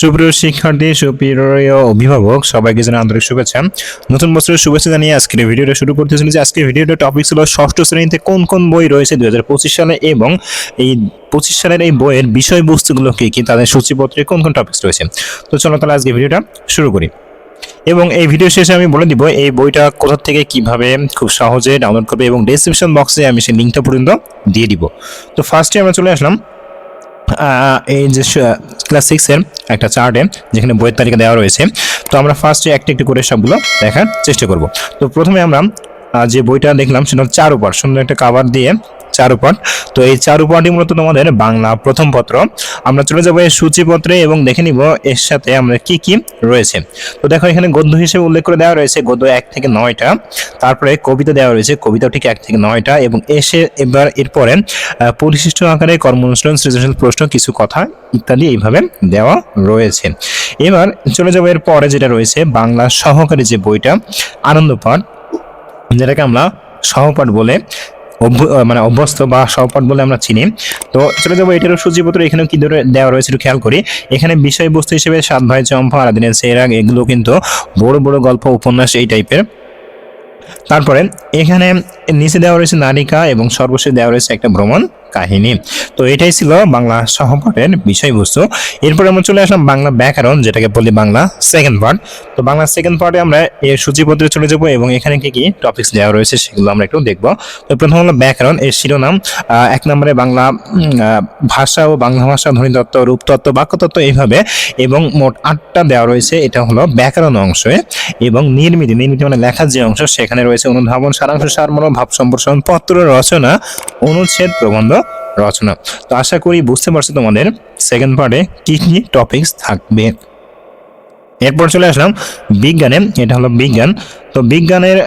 সুপ্রিয় শিক্ষার্থী, সুপ্রিয় অভিভাবক, সবাইকে জানাই আন্তরিক শুভেচ্ছা। নতুন বছরের শুভেচ্ছা জানিয়ে আজকের ভিডিওটা শুরু করতে যে আজকের ভিডিওটা টপিক ছিল ষষ্ঠ শ্রেণীতে কোন কোন বই রয়েছে দু হাজার পঁচিশ সালে এবং এই পঁচিশ সালের এই বইয়ের বিষয়বস্তুগুলো কী কী, তাদের সূচিপত্রে কোন কোন টপিক্স রয়েছে। তো চলো তাহলে আজকে ভিডিওটা শুরু করি। এবং এই ভিডিও শেষে আমি বলে দিব এই বইটা কোথা থেকে কীভাবে খুব সহজে ডাউনলোড করবে এবং ডেসক্রিপশন বক্সে আমি সেই লিঙ্কটা পর্যন্ত দিয়ে দিব। তো ফার্স্টে আমরা চলে আসলাম এই যে ক্লাস সিক্সের একটা চার্টে যেখানে বইয়ের তালিকা দেওয়া রয়েছে, তো আমরা ফার্স্টে একটা একটু করে সবগুলো দেখার চেষ্টা করব। তো প্রথমে আমরা যে বইটা দেখলাম, সেটা চার উপর, সুন্দর একটা কাভার দিয়ে চার উপর তো এই চার উপরটি মূলত তোমাদের বাংলা প্রথম পত্র। আমরা চলে যাব এই সূচিপত্রে এবং দেখে নিব এর সাথে আমরা কি কি রয়েছে। তো দেখো এখানে গদ্য হিসেবে উল্লেখ করে দেওয়া রয়েছে গদ্য এক থেকে নয়টা। তারপরে কবিতা দেওয়া রয়েছে কবিতাও ঠিক এক থেকে নয়টা এবং এসে এবার এরপরে পরিশিষ্ট আকারে কর্ম অনুশীলন, সৃজনশীল প্রশ্ন, কিছু কথা ইত্যাদি এইভাবে দেওয়া রয়েছে। এবার চলে যাব এর পরে যেটা রয়েছে বাংলা সহকারী যে বইটা আনন্দ পাঠ যেটাকে আমরা সহপাঠ বলে মানে অভ্যস্ত বা সহপাঠ বলে আমরা চিনি। তো চলে যাব এটারও সূচিপত্র এখানেও কি ধরে দেওয়া রয়েছে, একটু খেয়াল করি। এখানে বিষয়বস্তু হিসেবে সাত ভাই, চম্পা আলাদিনের সেরাগ এগুলো কিন্তু বড় বড় গল্প, উপন্যাস এই টাইপের তারপরে এখানে নিচে দেওয়া রয়েছে নারিকা এবং সর্বশেষ দেওয়া রয়েছে একটা ভ্রমণ কাহিনী। তো এটাই ছিল বাংলা সহপাঠের বিষয়বস্তু। এরপরে আমরা চলে আসলাম বাংলা ব্যাকরণ, যেটাকে বলি বাংলা সেকেন্ড পার্ট তো বাংলা সেকেন্ড পার্টে আমরা এর সূচিপত্রে চলে যাব এবং এখানে কি কি টপিকস দেওয়া রয়েছে সেগুলো আমরা একটু দেখব। তো প্রথম হলো ব্যাকরণ, এর শিরোনাম। এক নম্বরে বাংলা ভাষা ও বাংলা ভাষা ধ্বনিতত্ত্ব রূপতত্ত্ব বাক্যতত্ত্ব এইভাবে এবং মোট আটটা দেওয়া রয়েছে। এটা হলো ব্যাকরণ অংশে এবং নির্মিতি। নির্মিতি মানে লেখার যে অংশ, সেখানে রয়েছে অনুধাবন, সারাংশ, সারমর্ম ভাব সম্প্রসারণ পত্র রচনা, অনুচ্ছেদ, প্রবন্ধ রচনা। তো আশা করি বুঝতে পারছ তোমাদের সেকেন্ড পার্টে কি কি টপিকস থাকবে। এরপর চলে আসলাম বিজ্ঞানে, এটা হলো বিজ্ঞান। তো বিজ্ঞানের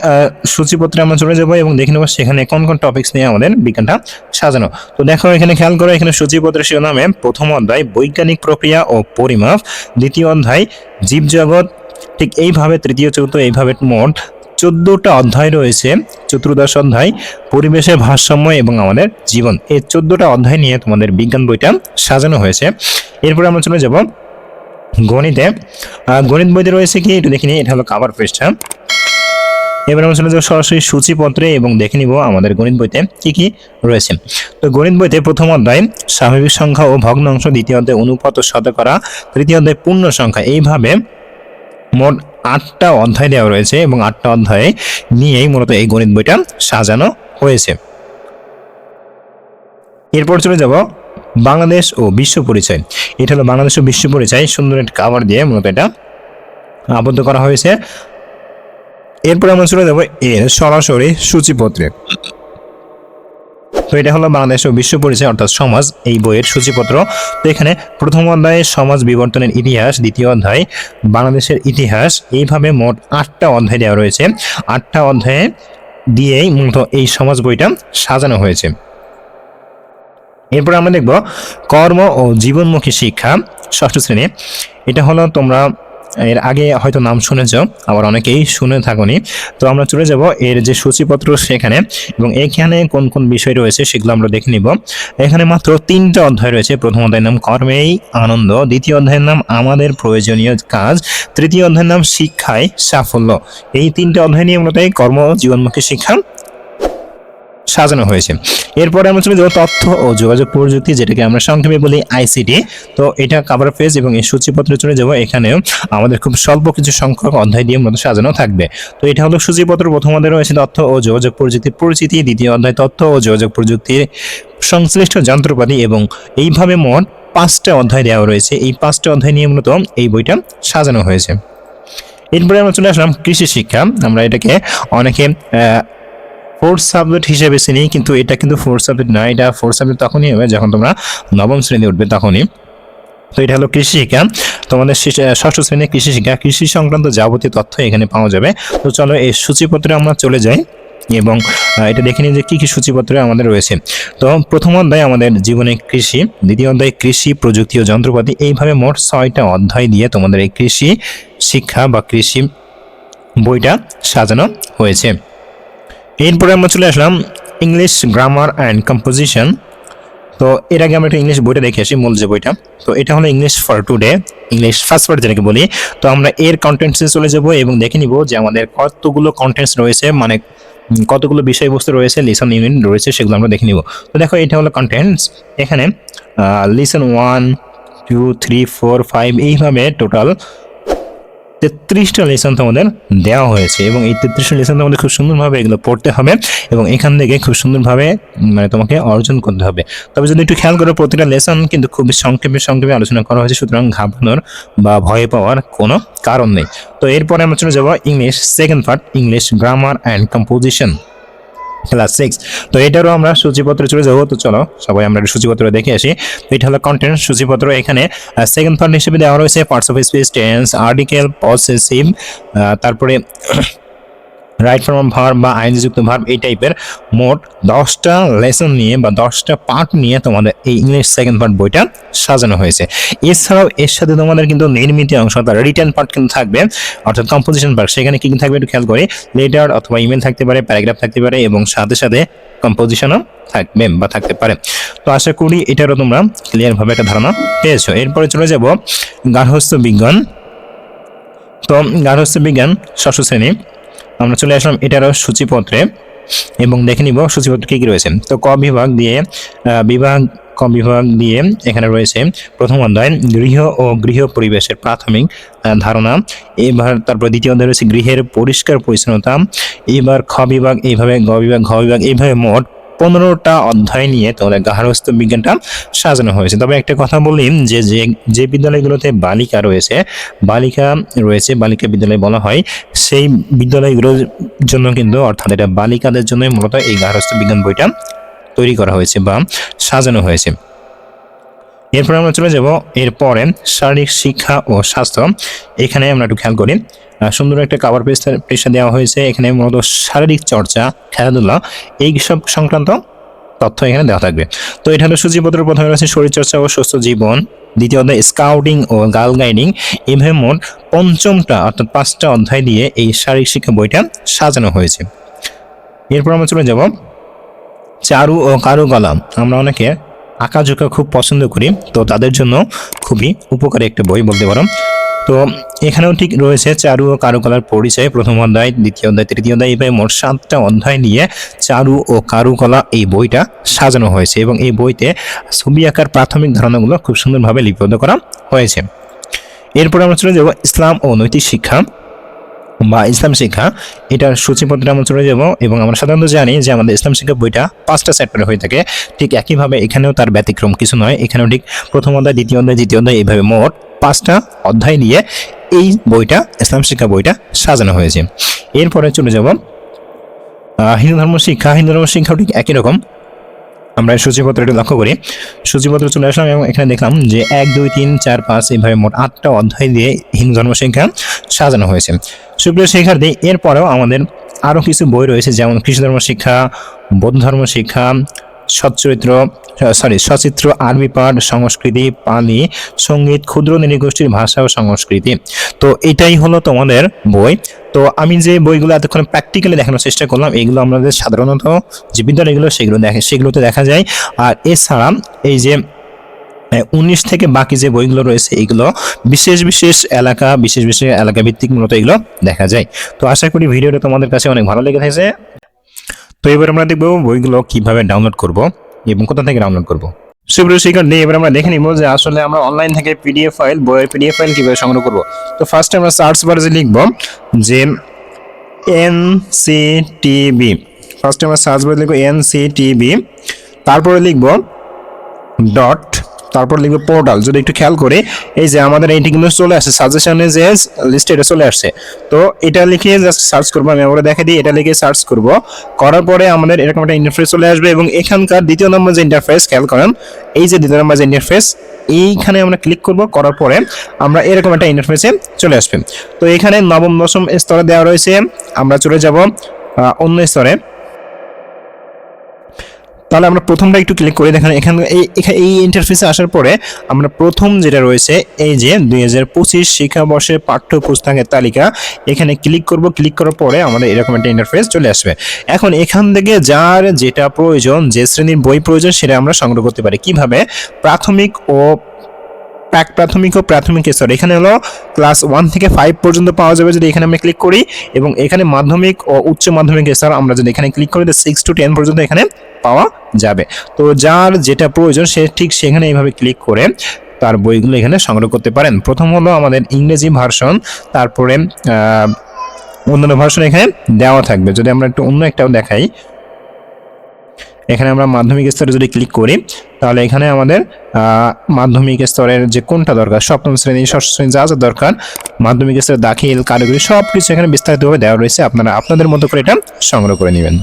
সূচিপত্রে আমরা চলে যাব এবং দেখে নেব সেখানে কোন কোন টপিক্স নিয়ে আমাদের বিজ্ঞানটা সাজানো। তো দেখো, এখানে খেয়াল করো, এখানে সূচিপত্রের শিরোনামে প্রথম অধ্যায়, বৈজ্ঞানিক প্রক্রিয়া ও পরিমাপ। দ্বিতীয় অধ্যায়, জীবজগৎ, ঠিক এইভাবে, তৃতীয়, চতুর্থ, এইভাবে মোট চোদ্দটা অধ্যায় রয়েছে, চতুর্দশ অধ্যায়, পরিবেশের ভারসাম্য এবং আমাদের জীবন। এই চোদ্দটা অধ্যায় নিয়ে তোমাদের বিজ্ঞান বইটা সাজানো হয়েছে। এরপরে আমরা চলে যাব গণিতে। গণিত বইতে রয়েছে কি? একটু দেখে নিই, এটা হলো কাভার পৃষ্ঠা। এবার আমরা চলে যাব সরাসরি সূচিপত্রে এবং দেখে নিব আমাদের গণিত বইতে কি কি রয়েছে। তো গণিত বইতে প্রথম অধ্যায়, স্বাভাবিক সংখ্যা ও ভগ্নাংশ, দ্বিতীয় অধ্যায় অনুপাত শতকরা, তৃতীয় অধ্যায় পূর্ণ সংখ্যা। এইভাবে মোট আটটা অধ্যায় দেওয়া রয়েছে এবং আটটা অধ্যায়ে নিয়েই মূলত এই গণিত বইটা সাজানো হয়েছে। এরপর চলে যাব বাংলাদেশ ও বিশ্ব পরিচয়। এটা হলো বাংলাদেশ ও বিশ্ব পরিচয় সুন্দর একটা কাভার দিয়ে মূলত এটা আবদ্ধ করা হয়েছে। এরপর আমরা চলে যাব এর সরাসরি সূচিপত্রে। তো এটা হলো বাংলাদেশ ও বিশ্ব পরিচয় অর্থাৎ সমাজ, এই বইয়ের সূচিপত্র। তো এখানে প্রথম অধ্যায়ে সমাজ বিবর্তনের ইতিহাস, দ্বিতীয় অধ্যায় বাংলাদেশের ইতিহাস, এইভাবে মোট আটটা অধ্যায় দেওয়া রয়েছে। আটটা অধ্যায়ে দিয়েই মূলত এই সমাজ বইটা সাজানো হয়েছে। এরপর আমরা দেখব কর্ম ও জীবনমুখী শিক্ষা, ষষ্ঠ শ্রেণি। এটা হলো তোমরা এর আগে হয়তো নাম শুনেছ, আবার অনেকেই শুনে থাকনি। তো আমরা চলে যাব এর যে সূচিপত্র সেখানে, এবং এখানে কোন কোন বিষয় রয়েছে সেগুলো আমরা দেখে নিব। এখানে মাত্র তিনটা অধ্যায় রয়েছে। প্রথম অধ্যায়ের নাম কর্মেই আনন্দ, দ্বিতীয় অধ্যায়ের নাম আমাদের প্রয়োজনীয় কাজ, তৃতীয় অধ্যায়ের নাম শিক্ষায় সাফল্য। এই তিনটা অধ্যায় নিয়ে এই কর্ম জীবনমুখী শিক্ষা সাজানো হয়েছে। এরপরে আমরা চলে যাব তথ্য ও যোগাযোগ প্রযুক্তি, যেটাকে আমরা সংক্ষেপে বলি আইসিটি তো এটা কাভার পেজ এবং এই সূচিপত্রে চলে যাব। এখানেও আমাদের খুব স্বল্প কিছু সংখ্যক অধ্যায় দিয়ে মতো সাজানো থাকবে। তো এটা হলো সূচিপত্র, প্রথম অধ্যায় রয়েছে তথ্য ও যোগাযোগ প্রযুক্তির পরিচিতি, দ্বিতীয় অধ্যায় তথ্য ও যোগাযোগ প্রযুক্তির সংশ্লিষ্ট যন্ত্রপাতি এবং এইভাবে মোট পাঁচটা অধ্যায় দেওয়া রয়েছে। এই পাঁচটা অধ্যায় নিয়ে মূলত এই বইটা সাজানো হয়েছে। এরপরে আমরা চলে আসলাম কৃষি শিক্ষা। আমরা এটাকে অনেকে ফোর্থ সাবজেক্ট হিসেবে চিনি, কিন্তু এটা কিন্তু ফোর্থ সাবজেক্ট না, এটা ফোর্থ সাবজেক্ট তখনই হবে যখন তোমরা নবম শ্রেণি উঠবে তখনই। তো এটা হলো কৃষি শিক্ষা। তোমাদের ষষ্ঠ শ্রেণির কৃষি শিক্ষা, কৃষি সংক্রান্ত যাবতীয় তথ্য এখানে পাওয়া যাবে। তো চলো এই সূচিপত্রে আমরা চলে যাই এবং এটা দেখে নিই যে কী কী সূচিপত্রে আমাদের রয়েছে। তো প্রথম অধ্যায় আমাদের জীবনে কৃষি, দ্বিতীয় অধ্যায় কৃষি, প্রযুক্তি ও যন্ত্রপাতি। এইভাবে মোট ছয়টা অধ্যায় দিয়ে তোমাদের এই কৃষি শিক্ষা বা কৃষি বইটা সাজানো হয়েছে। এরপরে আমরা চলে আসলাম ইংলিশ গ্রামার অ্যান্ড কম্পোজিশন তো এর আগে আমরা একটা ইংলিশ বইটা দেখে আসি, মূল যে বইটা। তো এটা হলো English for today English first part যেটাকে বলি। তো আমরা এর কন্টেন্টসে চলে যাব এবং দেখে নিব যে আমাদের কতগুলো কন্টেন্টস রয়েছে মানে কতগুলো বিষয়বস্তু রয়েছে লিসন ইউনিট রয়েছে, সেগুলো আমরা দেখে নিব। তো দেখো এটা হলো কন্টেন্টস এখানে lesson one two three four five এইভাবে টোটাল তেত্রিশটা লেসন তোমাদের দেওয়া হয়েছে এবং এই তেত্রিশটা লেসন তোমাদের খুব সুন্দরভাবে এগুলো পড়তে হবে এবং এখান থেকে খুব সুন্দরভাবে মানে তোমাকে অর্জন করতে হবে। তবে যদি একটু খেয়াল করো, প্রতিটা লেসন কিন্তু খুব সংক্ষেপে সংক্ষেপে আলোচনা করা হয়েছে, সুতরাং ঘাবড়ানোর বা ভয় পাওয়ার কোনো কারণ নেই। তো এরপরে আমরা চলে যাব English second part English grammar and composition class six তো এটারও আমরা সূচিপত্র চলে যাব। তো চলো, সবাই আমরা সূচিপত্র দেখে আসি। এটা হলো কন্টেন্ট সূচিপত্র। এখানে সেকেন্ড পার্ট হিসেবে দেওয়া রয়েছে parts of speech tense article possessive তারপরে রাইট ফর্ম ভার্ব বা আইনযুক্ত ভার্ব এই টাইপের মোট দশটা লেসন নিয়ে বা দশটা পার্ট নিয়ে তোমাদের এই ইংলিশ সেকেন্ড পার্ট বইটা সাজানো হয়েছে। এছাড়াও এর সাথে তোমাদের কিন্তু নির্মিত অংশ অর্থাৎ রিটার্ন পার্ট কিন্তু থাকবে। অর্থাৎ কম্পোজিশন পার্ট সেখানে কি কি থাকবে একটু খেয়াল করে। লেটার অথবা ইমেল থাকতে পারে প্যারাগ্রাফ থাকতে পারে এবং সাথে সাথে কম্পোজিশনও থাকবে বা থাকতে পারে। তো আশা করি এটারও তোমরা ক্লিয়ারভাবে একটা ধারণা পেয়েছ। এরপরে চলে যাব গার্হস্থ্য বিজ্ঞান। তো গার্হস্থ্য বিজ্ঞান ষষ্ঠ শ্রেণি। আমরা চলে আসলাম এটারও সূচিপত্রে এবং দেখে নিব সূচিপত্র কী কী রয়েছে। তো ক বিভাগ দিয়ে বিভাগ, ক বিভাগ দিয়ে এখানে রয়েছে, প্রথম অধ্যায়, গৃহ ও গৃহ পরিবেশের প্রাথমিক ধারণা। এবার তারপর দ্বিতীয় অধ্যায় রয়েছে গৃহের পরিষ্কার পরিচ্ছন্নতা। এবার খ বিভাগ, এইভাবে গ বিভাগ, ঘ বিভাগ, এইভাবে মোট পনেরোটা অধ্যায় নিয়ে তোমাদের গার্হস্থ্য বিজ্ঞানটা সাজানো হয়েছে। তবে একটা কথা বলি যে যে বিদ্যালয়গুলোতে বালিকা রয়েছে বালিকা রয়েছে, বালিকা বিদ্যালয় বলা হয়, সেই বিদ্যালয়গুলোর জন্য কিন্তু, অর্থাৎ এটা বালিকাদের জন্যই মূলত এই গার্হস্থ্য বিজ্ঞান বইটা তৈরি করা হয়েছে বা সাজানো হয়েছে। এরপরে আমরা চলে যাব এরপরে শারীরিক শিক্ষা ও স্বাস্থ্য। এখানে আমরা একটু খেয়াল করি সুন্দর একটা কাভার পেশা দেওয়া হয়েছে। এখানে মূলত শারীরিক চর্চা, খেলাধুলা, এই সব সংক্রান্ত তথ্য এখানে দেওয়া থাকবে। তো এটা হলো সূচিপত্র প্রথমে রয়েছে শরীরচর্চা ও সুস্থ জীবন। দ্বিতীয় অধ্যায় স্কাউটিং ও গার্ল গাইডিং এভাবে মোট পঞ্চমটা অর্থাৎ পাঁচটা অধ্যায় দিয়ে এই শারীরিক শিক্ষা বইটা সাজানো হয়েছে। এরপর আমরা চলে যাব চারু ও কারুকলা আমরা অনেকে আঁকাঝোঁকা খুব পছন্দ করি, তো তাদের জন্য খুবই উপকারী একটা বই বলতে পারো। তো এখানেও ঠিক রয়েছে চারু ও কারুকলার পরিচয়, প্রথম অধ্যায়, দ্বিতীয় অধ্যায়, তৃতীয় অধ্যায় এভাবে মোট সাতটা অধ্যায় নিয়ে চারু ও কারুকলা এই বইটা সাজানো হয়েছে এবং এই বইতে ছবি আঁকার প্রাথমিক ধারণাগুলো খুব সুন্দরভাবে লিপিবদ্ধ করা হয়েছে। এরপর আমরা চলে যাব ইসলাম ও নৈতিক শিক্ষা। বা ইসলাম শিক্ষা, এটার সূচিপত্রে আমরা চলে যাব এবং আমরা সাধারণত জানি যে আমাদের ইসলাম শিক্ষা বইটা পাঁচটা চ্যাপ্টারে হয়ে থাকে। ঠিক একইভাবে এখানেও তার ব্যতিক্রম কিছু নয়, এখানেও ঠিক প্রথম অধ্যায়, দ্বিতীয় অধ্যায় দ্বিতীয় অধ্যায় এইভাবে মোট পাঁচটা অধ্যায় নিয়ে এই বইটা, ইসলাম শিক্ষা বইটা সাজানো হয়েছে। এরপরে চলে যাব হিন্দু ধর্ম শিক্ষা, হিন্দু ধর্ম শিক্ষাও ঠিক একই রকম। আমরা সূচিপত্র একটু লক্ষ্য করি। সূচিপত্র চলে আসলাম এবং এখানে দেখলাম যে এক, দুই, তিন, চার, পাঁচ এইভাবে মোট আটটা অধ্যায় দিয়ে হিন্দু ধর্ম শিক্ষা সাজানো হয়েছে। সুপ্রিয় শিক্ষার্থী, এরপরেও আমাদের আরও কিছু বই রয়েছে, যেমন কৃষি ধর্ম শিক্ষা বৌদ্ধ ধর্ম শিক্ষা সচ্চরিত্র সরি সচিত্র, আরবি পাঠ, সংস্কৃতি, পালি, সংগীত, ক্ষুদ্র নৃগোষ্ঠীর ভাষা ও সংস্কৃতি। তো এটাই হলো তোমাদের বই। তো আমি যে বইগুলো এতক্ষণ প্র্যাকটিক্যালি দেখানোর চেষ্টা করলাম, এগুলো আমাদের সাধারণত যে বিদ্যালয়গুলো সেগুলো দেখে, সেগুলোতে দেখা যায়। আর এছাড়া এই যে উনিশ থেকে বাকি যে বইগুলো রয়েছে, এগুলো বিশেষ বিশেষ এলাকা, বিশেষ বিশেষ এলাকা ভিত্তিক মূলত এগুলো দেখা যায়। তো আশা করি ভিডিওটা তোমাদের কাছে অনেক ভালো লেগে থাকছে। তো এবার আমরা দেখব বইগুলো কীভাবে ডাউনলোড করব এবং কোথা থেকে ডাউনলোড করব। সুপ্রিয় শিক্ষক নেই এবার আমরা দেখে নিব যে আসলে আমরা অনলাইন থেকে পিডিএফ ফাইল বইয়ের পিডিএফ ফাইল কীভাবে সংগ্রহ করব। তো ফার্স্টে আমরা সার্চ বারে যে লিখব যে এন সি টিভি ফার্স্টে আমরা সার্চ বারে লিখব এন সি টিভি তারপরে লিখব ডট তারপর লিখবে পোর্টাল যদি একটু খেয়াল করে, এই যে আমাদের এইটি কিন্তু চলে আসছে সাজেশনে যে লিস্টে এটা চলে আসছে তো এটা লিখে জাস্ট সার্চ করব, আমি আমরা দেখে দিই, এটা লিখে সার্চ করব। করার পরে আমাদের এরকম একটা ইন্টারফেস চলে আসবে এবং এখানকার দ্বিতীয় নম্বর যে ইন্টারফেস খেয়াল করেন, এই যে দ্বিতীয় নম্বর যে ইন্টারফেস এইখানে আমরা ক্লিক করব, করার পরে আমরা এরকম একটা ইন্টারফেসে চলে আসবে। তো এখানে নবম, দশম স্তরে দেওয়া রয়েছে, আমরা চলে যাব অন্য স্তরে। তাহলে আমরা প্রথমটা একটু ক্লিক করে দেখেন, এখানে, এই ইন্টারফেসে আসার পরে আমরা প্রথম যেটা রয়েছে, এই যে দুই হাজার পঁচিশ শিক্ষাবর্ষের পাঠ্যপুস্তকের তালিকা, এখানে ক্লিক করব ক্লিক করার পরে আমাদের এরকম একটা ইন্টারফেস চলে আসবে। এখন এখান থেকে যার যেটা প্রয়োজন, যে শ্রেণির বই প্রয়োজন, সেটা আমরা সংগ্রহ করতে পারি। কীভাবে? প্রাথমিক ও প্রাক প্রাথমিক ও প্রাথমিক স্তর এখানে হলো ক্লাস ওয়ান থেকে ফাইভ পর্যন্ত পাওয়া যাবে যদি এখানে আমরা ক্লিক করি এবং এখানে মাধ্যমিক ও উচ্চ মাধ্যমিক স্তর আমরা যদি এখানে ক্লিক করি সিক্স টু টেন পর্যন্ত এখানে পাওয়া যাবে। তো যার যেটা প্রয়োজন, সে ঠিক সেখানে এইভাবে ক্লিক করে তার বইগুলো এখানে সংগ্রহ করতে পারেন। প্রথম হলো আমাদের ইংরেজি ভার্সন, তারপরে অন্যান্য ভার্সন এখানে দেওয়া থাকবে। যদি আমরা একটু অন্য একটাও দেখাই এখানে আমরা মাধ্যমিক স্তরে যদি ক্লিক করি, তাহলে এখানে আমাদের মাধ্যমিক স্তরের যে কোনটা দরকার, সপ্তম শ্রেণি, ষষ্ঠ শ্রেণি যা যা দরকার, মাধ্যমিক স্তরে দাখিল, কারিগরি সব কিছু এখানে বিস্তারিতভাবে দেওয়া রয়েছে। আপনারা আপনাদের মতো করে এটা সংগ্রহ করে নেবেন।